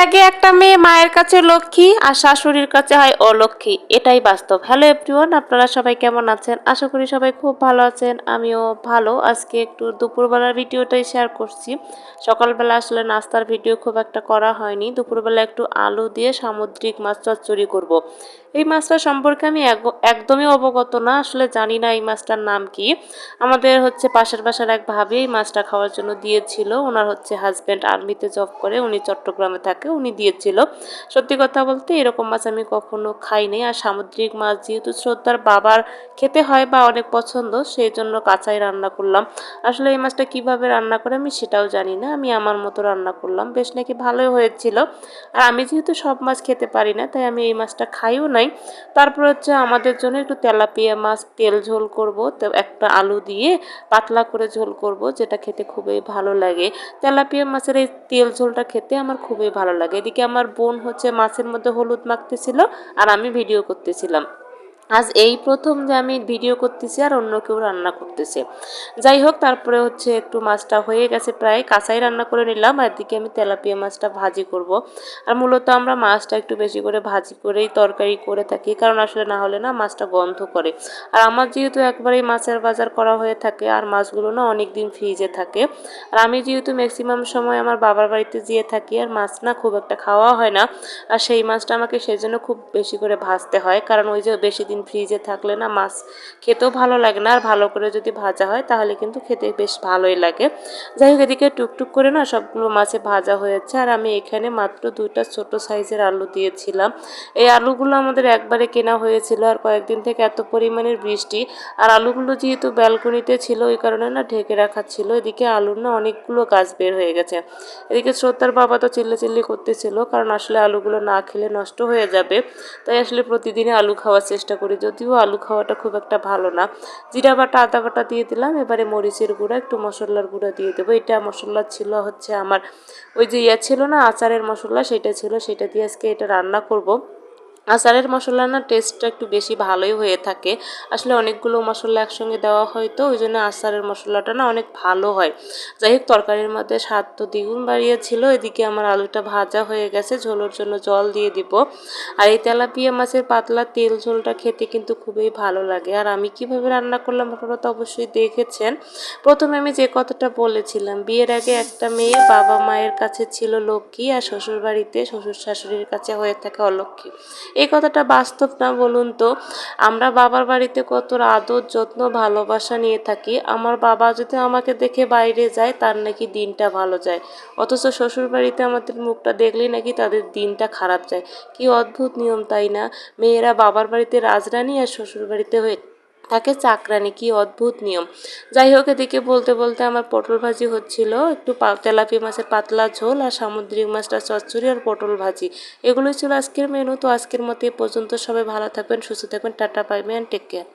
আগে একটা মেয়ে মায়ের কাছে লক্ষ্মী আর শাশুড়ির কাছে হয় অলক্ষ্মী। এটাই বাস্তব। হ্যালো এভরিওয়ান আপনারা সবাই কেমন আছেন? আশা করি সবাই খুব ভালো আছেন, আমিও ভালো। আজকে একটু দুপুরবেলার ভিডিওটাই শেয়ার করছি। সকালবেলা আসলে নাস্তার ভিডিও খুব একটা করা হয়নি। দুপুরবেলা একটু আলু দিয়ে সামুদ্রিক মাছ চচ্চড়ি করব। এই মাছটা সম্পর্কে আমি এক- একদমই অবগত না, আসলে জানি না এই মাছটার নাম কি। আমাদের হচ্ছে পাশের বাসার এক ভাবি এই মাছটা খাওয়ার জন্য দিয়েছিল। ওনার হচ্ছে হাজব্যান্ড আর্মিতে জব করে, উনি চট্টগ্রামে থাকে, উনি দিয়েছিল। সত্যি কথা বলতে এরকম মাছ আমি কখনো খাইনি। আর সামুদ্রিক মাছ যেহেতু শ্রদ্ধার বাবার খেতে হয় বা অনেক পছন্দ সেই জন্য কাঁচাই রান্না করলাম। আসলে এই মাছটা কীভাবে রান্না করে আমি সেটাও জানি না। আমি আমার মতো রান্না করলাম। বেশ নাকি ভালোই হয়েছিল। আর আমি যেহেতু সব মাছ খেতে পারি না, তাই আমি এই মাছটা খাইও নাই। তারপর হচ্ছে আমাদের জন্য একটু তেলাপিয়া মাছ, তেল ঝোল করব। তো, একটা আলু দিয়ে পাতলা করে ঝোল করব, যেটা খেতে খুবই ভালো লাগে। তেলাপিয়া মাছের এই তেল ঝোলটা খেতে আমার খুবই ভালো লাগে। এদিকে আমার বোন হচ্ছে মাছের মধ্যে হলুদ মাখতেছিল আর আমি ভিডিও করতেছিলাম। আজ এই প্রথম যে আমি ভিডিও করতেছি আর অন্য কেউ রান্না করতেছে। যাই হোক, তারপরে হচ্ছে একটু মাছটা হয়ে গেছে প্রায়, কাঁচাই রান্না করে নিলাম, আর এদিকে আমি তেলাপিয়া মাছটা ভাজি করব। আর মূলত আমরা মাছটা একটু বেশি করে ভাজি করেই তরকারি করে থাকি, কারণ আসলে না হলে না মাছটা গন্ধ করে। আর আমার যেহেতু একবারেই মাছের বাজার করা হয়ে থাকে, আর মাছগুলো না অনেক দিন ফ্রিজে থাকে, আর আমি যেহেতু ম্যাক্সিমাম সময় আমার বাবার বাড়িতে যেয়ে থাকি, আর মাছ না খুব একটা খাওয়া হয় না, আর সেই মাছটা আমাকে সেজন্য খুব বেশি করে ভাজতে হয়, কারণ ওই যে বেশি দিন ফ্রিজে থাকলে না মাছ খেতেও ভালো লাগে না। আর ভালো করে যদি ভাজা হয় তাহলে কিন্তু খেতে বেশ ভালোই লাগে। যাই হোক, এদিকে টুকটুক করে না সবগুলো মাছে ভাজা হয়েছে। আর আমি এখানে মাত্র দুইটা ছোট সাইজের আলু দিয়েছিলাম। এই আলুগুলো আমাদের একবারে কেনা হয়েছিল আর কয়েকদিন থেকে এত পরিমাণের বৃষ্টি। আর আলুগুলো যেহেতু ব্যালকনিতে ছিল, ওই কারণে না ঢেকে রাখা ছিল। এদিকে আলুর না অনেকগুলো গাছ বের হয়ে গেছে। এদিকে শ্রদ্ধার বাবা তো চিল্লে করতেছিল, কারণ আসলে আলুগুলো না খেলে নষ্ট হয়ে যাবে। তাই আসলে প্রতিদিনই আলু খাওয়ার চেষ্টা যদিও আলু খাওয়াটা খুব একটা ভালো না। জিরা বাটা, আদা বাটা দিয়ে দিলাম। এবারে মরিচের গুঁড়া, একটু মশলার গুঁড়া দিয়ে দেবো। এটা মশলা ছিল হচ্ছে আমার, ওই যে ইয়া ছিল না, আচারের মশলা, সেটা ছিল, সেটা দিয়ে আজকে এটা রান্না করব। আচারের মশলা না টেস্টটা একটু বেশি ভালোই হয়ে থাকে। আসলে অনেকগুলো মশলা একসঙ্গে দেওয়া হয় তো ওই জন্য আচারের মশলাটা না অনেক ভালো হয়। যাই হোক তরকারির মধ্যে স্বাদ তো দ্বিগুণ বাড়িয়েছিল, এদিকে আমার আলুটা ভাজা হয়ে গেছে, ঝোলের জন্য জল দিয়ে দিব। আর এই তেলাপিয়া মাছের পাতলা তেল ঝোলটা খেতে কিন্তু খুবই ভালো লাগে। আর আমি কীভাবে রান্না করলাম আপনারা তো অবশ্যই দেখেছেন। প্রথমে আমি যে কথাটা বলেছিলাম, বিয়ের আগে একটা মেয়ে বাবা মায়ের কাছে ছিল লক্ষ্মী আর শ্বশুর বাড়িতে শ্বশুর শাশুড়ির কাছে হয়ে থাকে অলক্ষ্মী। এই কথাটা বাস্তব না, বলুন তো। আমরা বাবার বাড়িতে কত আদর, যত্ন, ভালোবাসা নিয়ে থাকি। আমার বাবা যদি আমাকে দেখে বাইরে যায়, তার নাকি দিনটা ভালো যায়। অথচ শ্বশুরবাড়িতে আমাদের মুখটা দেখলে নাকি তাদের দিনটা খারাপ যায়। কি অদ্ভুত নিয়ম, তাই না? মেয়েরা বাবার বাড়িতে রাজরানী আর শ্বশুরবাড়িতে হয়ে থাকে চাকরানি, কি অদ্ভুত নিয়ম। যাই হোক, এদিকে বলতে বলতে আমার পটল ভাজি হচ্ছিল, একটু তেলাপি মাছের পাতলা ঝোল আর সামুদ্রিক মাছটা চচ্চড়ি আর পটল ভাজি। এগুলোই ছিল আজকের মেনু তো আজকের মতো এ পর্যন্ত সবাই ভালো থাকবেন, সুস্থ থাকবেন, টাটা পাইবেন টেক কেয়ার